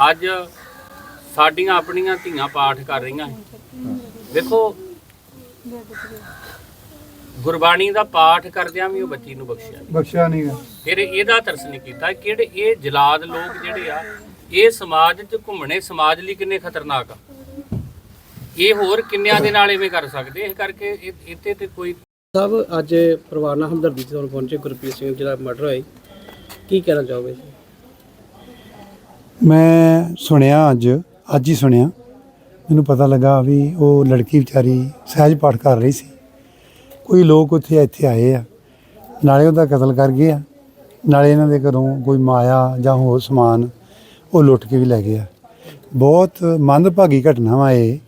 ਅੱਜ ਸਾਡੀਆਂ ਆਪਣੀਆਂ ਧੀਆਂ ਪਾਠ ਕਰ ਰਹੀਆਂ ਵੇਖੋ ਗੁਰਬਾਣੀ ਦਾ ਪਾਠ ਕਰਦਿਆਂ ਵੀ ਉਹ ਬੱਚੀ ਨੂੰ ਬਖਸ਼ਿਆ। ਨਹੀਂ। ਬਖਸ਼ਿਆ ਨਹੀਂਗਾ ਫਿਰ ਇਹਦਾ ਤਰਸ ਨਹੀਂ ਕੀਤਾ ਕਿਹੜੇ ਇਹ ਜਲਾਦ ਲੋਕ ਜਿਹੜੇ ਆ ਇਹ ਸਮਾਜ 'ਚ ਘੁੰਮਣੇ ਸਮਾਜ ਲਈ ਕਿੰਨੇ ਖਤਰਨਾਕ ਆ। ਇਹ ਹੋਰ ਕਿੰਨਿਆਂ ਦੇ ਨਾਲ ਐਵੇਂ ਕਰ ਸਕਦੇ? ਇਸ ਕਰਕੇ ਇੱਥੇ ਤੇ ਕੋਈ ਸਾਹਿਬ ਅੱਜ ਪਰਿਵਾਰ ਨਾਲ ਹਮਦਰਦੀ ਤੋਂ ਪਹੁੰਚੇ ਗੁਰਪ੍ਰੀਤ ਸਿੰਘ ਜਿਹੜਾ ਮਰਡਰ ਹੋਇਆ ਕੀ ਕਹਿਣਾ ਚਾਹੋਗੇ? ਮੈਂ ਸੁਣਿਆ ਅੱਜ ਅੱਜ ਹੀ ਸੁਣਿਆ। ਮੈਨੂੰ ਪਤਾ ਲੱਗਾ ਵੀ ਉਹ ਲੜਕੀ ਵਿਚਾਰੀ ਸਹਿਜ ਪਾਠ ਕਰ ਰਹੀ ਸੀ। ਕੋਈ ਲੋਕ ਉੱਥੇ ਇੱਥੇ ਆਏ ਆ। ਨਾਲੇ ਉਹਦਾ ਕਤਲ ਕਰ ਗਏ ਆ। ਨਾਲੇ ਇਹਨਾਂ ਦੇ ਘਰੋਂ ਕੋਈ ਮਾਇਆ ਜਾਂ ਹੋਰ ਸਮਾਨ ਉਹ ਲੁੱਟ ਕੇ ਵੀ ਲੈ ਗਏ ਆ। ਬਹੁਤ ਮੰਦਭਾਗੀ ਘਟਨਾ ਵਾ ਇਹ।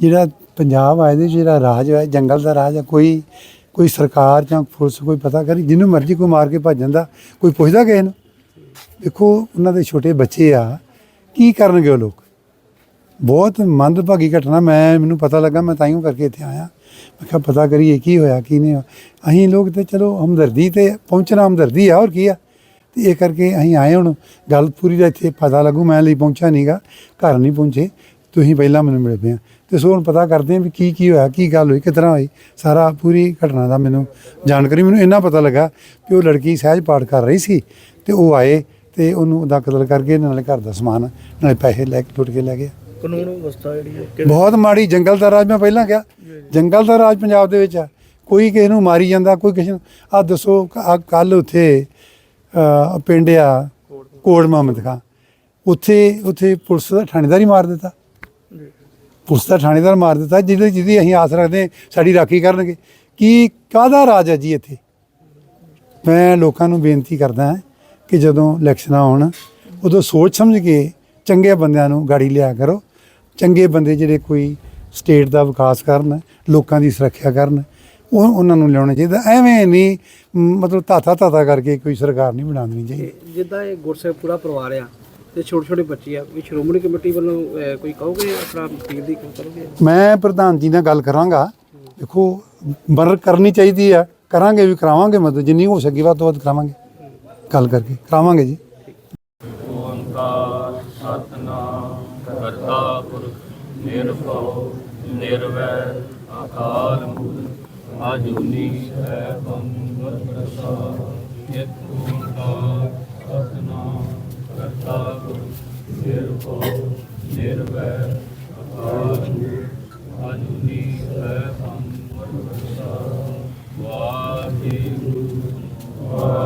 ਜਿਹੜਾ ਪੰਜਾਬ ਆਏ ਦੇ ਜਿਹੜਾ ਰਾਜ ਹੈ ਜੰਗਲ ਦਾ ਰਾਜ ਆ, ਕੋਈ ਕੋਈ ਸਰਕਾਰ ਜਾਂ ਪੁਲਿਸ ਕੋਈ ਪਤਾ ਕਰੀ, ਜਿਹਨੂੰ ਮਰਜ਼ੀ ਕੋਈ ਮਾਰ ਕੇ ਭੱਜ ਜਾਂਦਾ, ਕੋਈ ਪੁੱਛਦਾ ਕਿਸੇ ਨੂੰ। ਦੇਖੋ ਉਹਨਾਂ ਦੇ ਛੋਟੇ ਬੱਚੇ ਆ, ਕੀ ਕਰਨਗੇ ਉਹ ਲੋਕ? ਬਹੁਤ ਮੰਦਭਾਗੀ ਘਟਨਾ, ਮੈਂ, ਮੈਨੂੰ ਪਤਾ ਲੱਗਾ, ਮੈਂ ਤਾਈਓ ਕਰਕੇ ਇੱਥੇ ਆਇਆ। ਮੈਂ ਕਿਹਾ, ਪਤਾ ਕਰੀਏ ਕੀ ਹੋਇਆ, ਕੀ ਨਹੀਂ ਹੋਇਆ। ਅਸੀਂ ਲੋਕ ਤੇ ਚਲੋ, ਹਮਦਰਦੀ ਤੇ ਪਹੁੰਚਣਾ ਹਮਦਰਦੀ ਆ, ਹੋਰ ਕੀ ਆ? ਤੇ ਇਹ ਕਰਕੇ ਅਸੀਂ ਆਏ ਹੁਣ। ਗੱਲ ਪੂਰੀ ਦਾ ਇੱਥੇ ਪਤਾ ਲੱਗੂ, ਮੈਂ ਲਈ ਪਹੁੰਚਾ ਨਹੀਂਗਾ ਘਰ ਨਹੀਂ ਪਹੁੰਚੇ। ਤੁਸੀਂ ਪਹਿਲਾਂ ਮੈਨੂੰ ਮਿਲ ਪਏ ਆ। ਤੇ ਸੋ ਹੁਣ ਪਤਾ ਕਰਦੇ ਆ ਵੀ ਕੀ ਕੀ ਹੋਇਆ, ਕੀ ਗੱਲ ਹੋਈ ਕਿਤਨਾ ਹੋਈ। ਸਾਰਾ ਪੂਰੀ ਘਟਨਾ ਦਾ ਮੈਨੂੰ ਜਾਣਕਾਰੀ, ਮੈਨੂੰ ਇੰਨਾ ਪਤਾ ਲੱਗਾ ਕਿ ਉਹ ਲੜਕੀ ਸਹਿਜ ਪਾਠ ਕਰ ਰਹੀ ਸੀ, ਤੇ ਉਹ ਆਏ। ਤੇ ਉਹਨੂੰ ਉਹਦਾ ਕਤਲ ਕਰਕੇ ਨਾਲੇ ਘਰ ਦਾ ਸਮਾਨ ਨਾਲੇ ਪੈਸੇ ਲੈ ਕੇ ਲੁੱਟ ਕੇ ਲੈ ਗਏ ਕਾਨੂੰਨ ਅਵਸਥਾ ਜਿਹੜੀ ਹੈ ਬਹੁਤ ਮਾੜੀ ਜੰਗਲ ਦਾ ਰਾਜ ਮੈਂ ਪਹਿਲਾਂ ਕਿਹਾ। ਜੰਗਲ ਦਾ ਰਾਜ ਪੰਜਾਬ ਦੇ ਵਿੱਚ ਆ। ਕੋਈ ਕਿਸੇ ਨੂੰ ਮਾਰੀ ਜਾਂਦਾ ਕੋਈ ਕਿਸੇ ਨੂੰ ਆ ਦੱਸੋ ਕੱਲ ਉੱਥੇ ਅਹ, ਪਿੰਡ ਆ ਕੋਟ ਮੁਹੰਮਦ ਖਾਂ। ਉੱਥੇ ਉੱਥੇ ਪੁਲਿਸ ਦਾ ਥਾਣੇਦਾਰ ਹੀ ਮਾਰ ਦਿੱਤਾ। ਪੁਲਿਸ ਦਾ ਥਾਣੇਦਾਰ ਮਾਰ ਦਿੱਤਾ ਜਿਹਦੇ ਜਿਹਦੀ ਅਸੀਂ ਆਸ ਰੱਖਦੇ ਹਾਂ ਸਾਡੀ ਰਾਖੀ ਕਰਨਗੇ। ਕੀ ਕਾਹਦਾ ਰਾਜ ਹੈ ਜੀ ਇੱਥੇ? ਮੈਂ ਲੋਕਾਂ ਨੂੰ ਬੇਨਤੀ ਕਰਦਾ ਹਾਂ ਕਿ ਜਦੋਂ ਇਲੈਕਸ਼ਨਾਂ ਆਉਣ ਉਦੋਂ ਸੋਚ ਸਮਝ ਕੇ ਚੰਗੇ ਬੰਦਿਆਂ ਨੂੰ ਗਾੜੀ ਲਿਆ ਕਰੋ। ਚੰਗੇ ਬੰਦੇ ਜਿਹੜੇ ਕੋਈ ਸਟੇਟ ਦਾ ਵਿਕਾਸ ਕਰਨ ਲੋਕਾਂ ਦੀ ਸੁਰੱਖਿਆ ਕਰਨ ਉਹ ਉਹਨਾਂ ਨੂੰ ਲਿਆਉਣਾ ਚਾਹੀਦਾ। ਐਵੇਂ ਨਹੀਂ ਮਤਲਬ ਧਾਤਾ ਧਾਤਾ ਕਰਕੇ ਕੋਈ ਸਰਕਾਰ ਨਹੀਂ ਬਣਾਉਣੀ ਚਾਹੀਦੀ। ਜਿੱਦਾਂ ਇਹ ਗੁਰਸੇਵ ਪੂਰਾ ਪਰਿਵਾਰ ਆ ਤੇ ਛੋਟੇ ਛੋਟੇ ਬੱਚੇ ਆ ਵੀ ਸ਼੍ਰੋਮਣੀ ਕਮੇਟੀ ਵੱਲੋਂ ਕੋਈ ਕਹੋਗੇ ਆਪਣਾ ਅਪੀਲ ਦੀ ਕਰੋਗੇ? ਮੈਂ ਪ੍ਰਧਾਨ ਜੀ ਨਾਲ ਗੱਲ ਕਰਾਂਗਾ। ਦੇਖੋ ਮਦਦ ਕਰਨੀ ਚਾਹੀਦੀ ਆ। ਕਰਾਂਗੇ ਵੀ ਕਰਾਵਾਂਗੇ ਮਦਦ। ਜਿੰਨੀ ਹੋ ਸਕੀ ਵੱਧ ਤੋਂ ਵੱਧ ਕਰਾਵਾਂਗੇ। ਗੱਲ ਕਰਕੇ। ਕਰਾਵਾਂਗੇ ਜੀ। ਓੰਕਾਰ ਸਤਨਾਮ ਕਰਤਾ ਪੁਰਖ ਨਿਰਭਉ ਨਿਰਵੈਰ ਅਕਾਲ ਮੂਰਤ ਆਜੂਨੀ ਹੈ ਬੰਦਰ ਪ੍ਰਸਾਦ। ਇਕ ਓੰਕਾਰ ਸਤਨਾਮ ਕਰਤਾ ਪੁਰਖ ਨਿਰਭਉ ਨਿਰਵੈਰ ਅਕਾਲ ਮੂਰਤ ਆਜੂਨੀ ਹੈ ਬੰਦਰ ਪ੍ਰਸਾਦ। ਵਾਹਿਗੁਰੂ ਵਾਹਿਗੁਰੂ।